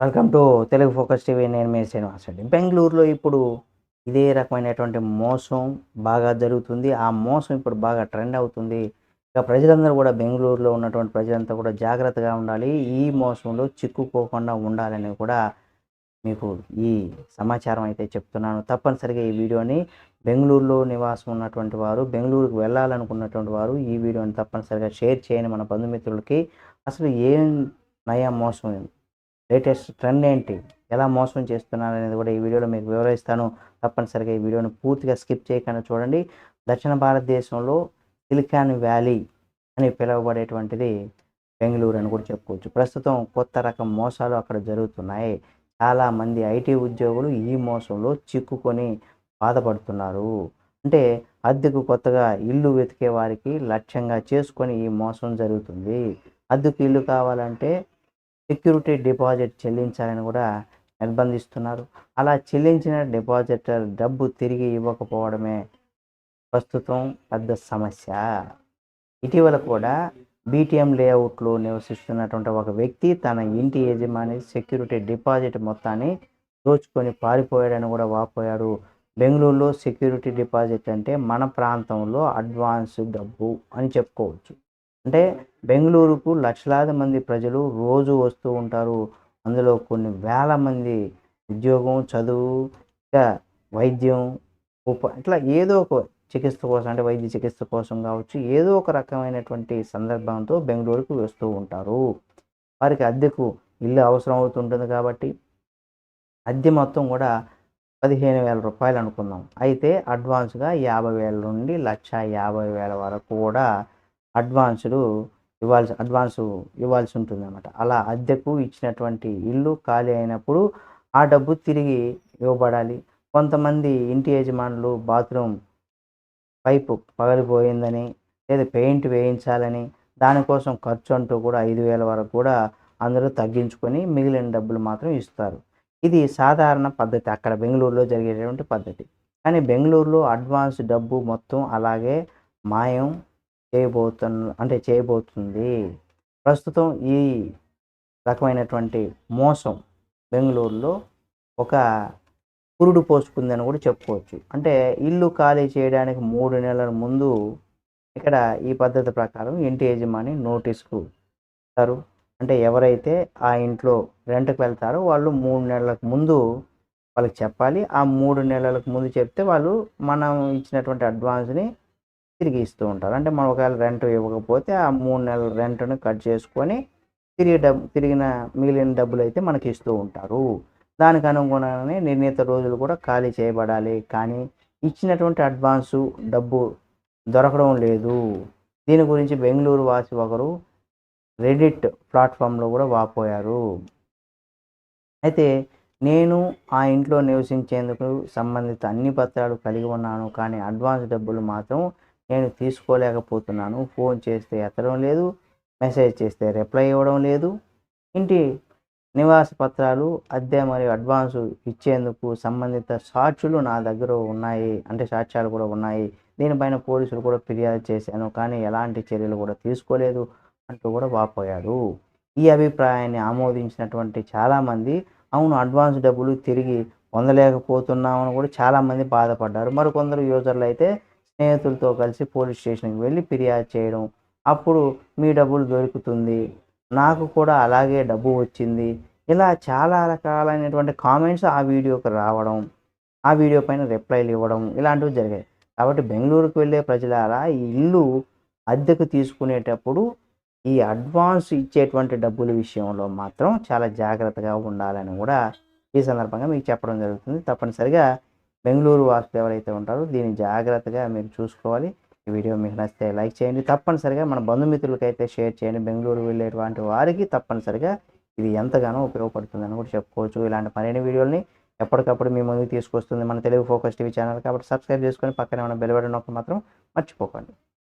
Welcome to Telugu focus TV. నేను మీ శ్రీనివాస్ రెడ్డి. బెంగళూరులో ఇప్పుడు ఇదే రకమైనటువంటి మోసం బాగా జరుగుతుంది. ఆ మోసం ఇప్పుడు బాగా ట్రెండ్ అవుతుంది. ఇక ప్రజలందరూ కూడా బెంగళూరులో ఉన్నటువంటి ప్రజలంతా కూడా జాగ్రత్తగా ఉండాలి. ఈ మోసంలో చిక్కుకోకుండా ఉండాలని కూడా మీకు ఈ సమాచారం అయితే చెప్తున్నాను. తప్పనిసరిగా ఈ వీడియోని బెంగళూరులో నివాసం ఉన్నటువంటి వారు బెంగళూరుకు వెళ్ళాలనుకున్నటువంటి వారు ఈ వీడియోని తప్పనిసరిగా షేర్ చేయని మన బంధుమిత్రులకి అసలు ఏం నయా మోసం లేటెస్ట్ ట్రెండ్ ఏంటి? ఎలా మోసం చేస్తున్నారు అనేది కూడా ఈ వీడియోలో మీకు వివరిస్తాను. తప్పనిసరిగా ఈ వీడియోను పూర్తిగా స్కిప్ చేయకుండా చూడండి. దక్షిణ భారతదేశంలో సిలికాన్ వ్యాలీ అని పిలువబడేటువంటిది బెంగళూరు అని కూడా చెప్పుకోవచ్చు. ప్రస్తుతం కొత్త రకం మోసాలు అక్కడ జరుగుతున్నాయి. చాలామంది ఐటీ ఉద్యోగులు ఈ మోసంలో చిక్కుకొని బాధపడుతున్నారు. అంటే అద్దెకు కొత్తగా ఇల్లు వెతికే వారికి లక్ష్యంగా చేసుకొని ఈ మోసం జరుగుతుంది. అద్దెకు ఇల్లు కావాలంటే సెక్యూరిటీ డిపాజిట్ చెల్లించాలని కూడా నిర్బంధిస్తున్నారు. అలా చెల్లించిన డిపాజిటర్ డబ్బు తిరిగి ఇవ్వకపోవడమే ప్రస్తుతం పెద్ద సమస్య. ఇటీవల కూడా బీటీఎం లేఅవుట్లో నివసిస్తున్నటువంటి ఒక వ్యక్తి తన ఇంటి యజమాని సెక్యూరిటీ డిపాజిట్ మొత్తాన్ని దోచుకొని పారిపోయాడని కూడా వాపోయాడు. బెంగళూరులో సెక్యూరిటీ డిపాజిట్ అంటే మన ప్రాంతంలో అడ్వాన్స్ డబ్బు అని చెప్పుకోవచ్చు. అంటే బెంగళూరుకు లక్షలాది మంది ప్రజలు రోజు వస్తూ ఉంటారు. అందులో కొన్ని వేల మంది ఉద్యోగం చదువు ఇంకా వైద్యం ఉప ఇట్లా ఏదో ఒక చికిత్స కోసం అంటే వైద్య చికిత్స కోసం కావచ్చు ఏదో ఒక రకమైనటువంటి సందర్భంతో బెంగళూరుకు వస్తూ ఉంటారు. వారికి అద్దెకు ఇల్లు అవసరం అవుతుంటుంది కాబట్టి అద్దె మొత్తం కూడా పదిహేను వేల రూపాయలు అనుకుందాం. అయితే అడ్వాన్స్గా యాభై వేల నుండి లక్ష యాభై వేల వరకు కూడా అడ్వాన్సుడు ఇవ్వాల్సి అడ్వాన్స్ ఇవ్వాల్సి ఉంటుంది అనమాట అలా అద్దెకు ఇచ్చినటువంటి ఇల్లు ఖాళీ అయినప్పుడు ఆ డబ్బు తిరిగి ఇవ్వబడాలి. కొంతమంది ఇంటి యజమానులు బాత్రూమ్ పైపు పగలిపోయిందని లేదా పెయింట్ వేయించాలని దానికోసం ఖర్చు అంటూ కూడా ఐదు వేల వరకు కూడా అందరూ తగ్గించుకొని మిగిలిన డబ్బులు మాత్రం ఇస్తారు. ఇది సాధారణ పద్ధతి. అక్కడ బెంగళూరులో జరిగేటువంటి పద్ధతి. కానీ బెంగళూరులో అడ్వాన్స్ డబ్బు మొత్తం అలాగే మాయం చేయబోతున్న అంటే చేయబోతుంది. ప్రస్తుతం ఈ రకమైనటువంటి మోసం బెంగళూరులో ఒక పురుడు పోసుకుందని కూడా చెప్పుకోవచ్చు. అంటే ఇల్లు ఖాళీ చేయడానికి మూడు నెలల ముందు ఇక్కడ ఈ పద్ధతి ప్రకారం ఇంటి యజమాని నోటీస్కు ఇస్తారు. అంటే ఎవరైతే ఆ ఇంట్లో రెంట్కి వెళ్తారో వాళ్ళు మూడు నెలలకు ముందు వాళ్ళకి చెప్పాలి. ఆ మూడు నెలలకు ముందు చెప్తే వాళ్ళు మనం ఇచ్చినటువంటి అడ్వాన్స్ని తిరిగి ఇస్తూ ఉంటారు. అంటే మనం ఒకవేళ రెంట్ ఇవ్వకపోతే ఆ మూడు నెలల రెంట్ను కట్ చేసుకొని తిరిగి డబ్బు తిరిగిన మిగిలిన డబ్బులు అయితే మనకి ఇస్తూ ఉంటారు. దానికి అనుగుణంగానే నిర్ణీత రోజులు కూడా ఖాళీ చేయబడాలి. కానీ ఇచ్చినటువంటి అడ్వాన్సు డబ్బు దొరకడం లేదు. దీని గురించి బెంగళూరు వాసి ఒకరు రెడిట్ ప్లాట్ఫామ్లో కూడా వాపోయారు. అయితే నేను ఆ ఇంట్లో నివసించేందుకు సంబంధిత అన్ని పత్రాలు కలిగి ఉన్నాను. కానీ అడ్వాన్స్ డబ్బులు మాత్రం నేను తీసుకోలేకపోతున్నాను ఫోన్ చేస్తే ఎత్తడం లేదు మెసేజ్ చేస్తే రిప్లై ఇవ్వడం లేదు. ఇంటి నివాస పత్రాలు అద్దె మరియు అడ్వాన్సు ఇచ్చేందుకు సంబంధిత సాక్షులు నా దగ్గర ఉన్నాయి అంటే సాక్ష్యాలు కూడా ఉన్నాయి. దీనిపైన పోలీసులు కూడా ఫిర్యాదు చేశాను కానీ ఎలాంటి చర్యలు కూడా తీసుకోలేదు అంటూ కూడా వాపోయాడు. ఈ అభిప్రాయాన్ని ఆమోదించినటువంటి చాలామంది అవును అడ్వాన్స్ డబ్బులు తిరిగి పొందలేకపోతున్నామని కూడా చాలామంది బాధపడ్డారు. మరికొందరు యూజర్లు అయితే స్నేహితులతో కలిసి పోలీస్ స్టేషన్కి వెళ్ళి ఫిర్యాదు చేయడం. అప్పుడు మీ డబ్బులు దొరుకుతుంది. నాకు కూడా అలాగే డబ్బు వచ్చింది. ఇలా చాలా రకాలైనటువంటి కామెంట్స్ ఆ వీడియోకి రావడం ఆ వీడియో పైన రిప్లైలు ఇవ్వడం ఇలాంటివి జరిగాయి. కాబట్టి బెంగళూరుకు వెళ్ళే ప్రజలారా ఈ ఇల్లు అద్దెకు తీసుకునేటప్పుడు ఈ అడ్వాన్స్ ఇచ్చేటువంటి డబ్బుల విషయంలో మాత్రం చాలా జాగ్రత్తగా ఉండాలని కూడా ఈ సందర్భంగా మీకు చెప్పడం జరుగుతుంది. తప్పనిసరిగా బెంగళూరు వాసులు ఎవరైతే ఉంటారో దీన్ని జాగ్రత్తగా మీరు చూసుకోవాలి. ఈ వీడియో మీకు నచ్చితే లైక్ చేయండి. తప్పనిసరిగా మన బంధుమిత్రులకి అయితే షేర్ చేయండి. బెంగళూరు వెళ్ళేటువంటి వారికి తప్పనిసరిగా ఇది ఎంతగానో ఉపయోగపడుతుందని కూడా చెప్పుకోవచ్చు. ఇలాంటి మరిన్ని వీడియోల్ని ఎప్పటికప్పుడు మీ ముందుకు తీసుకొస్తుంది మన తెలుగు ఫోకస్ టీవీ ఛానల్. కాబట్టి సబ్స్క్రైబ్ చేసుకొని పక్కనే ఉన్న బెల్ బటన్ నొక్క మాత్రం మర్చిపోకండి.